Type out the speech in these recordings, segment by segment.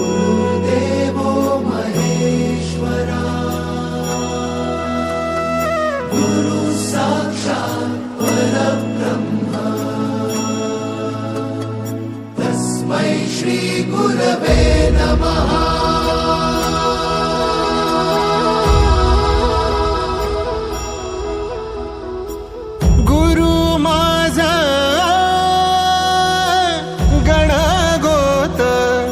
्रह्माविष्णुर्देवो मरेश्वर गुरुसाक्षात् कुलब्रह्म तस्मै श्रीगुरव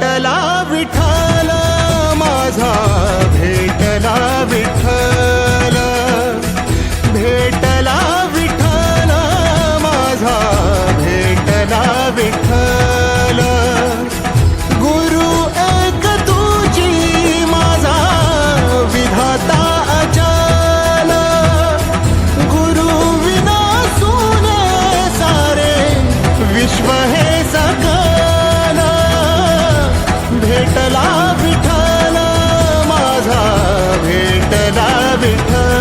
तला ব্যথা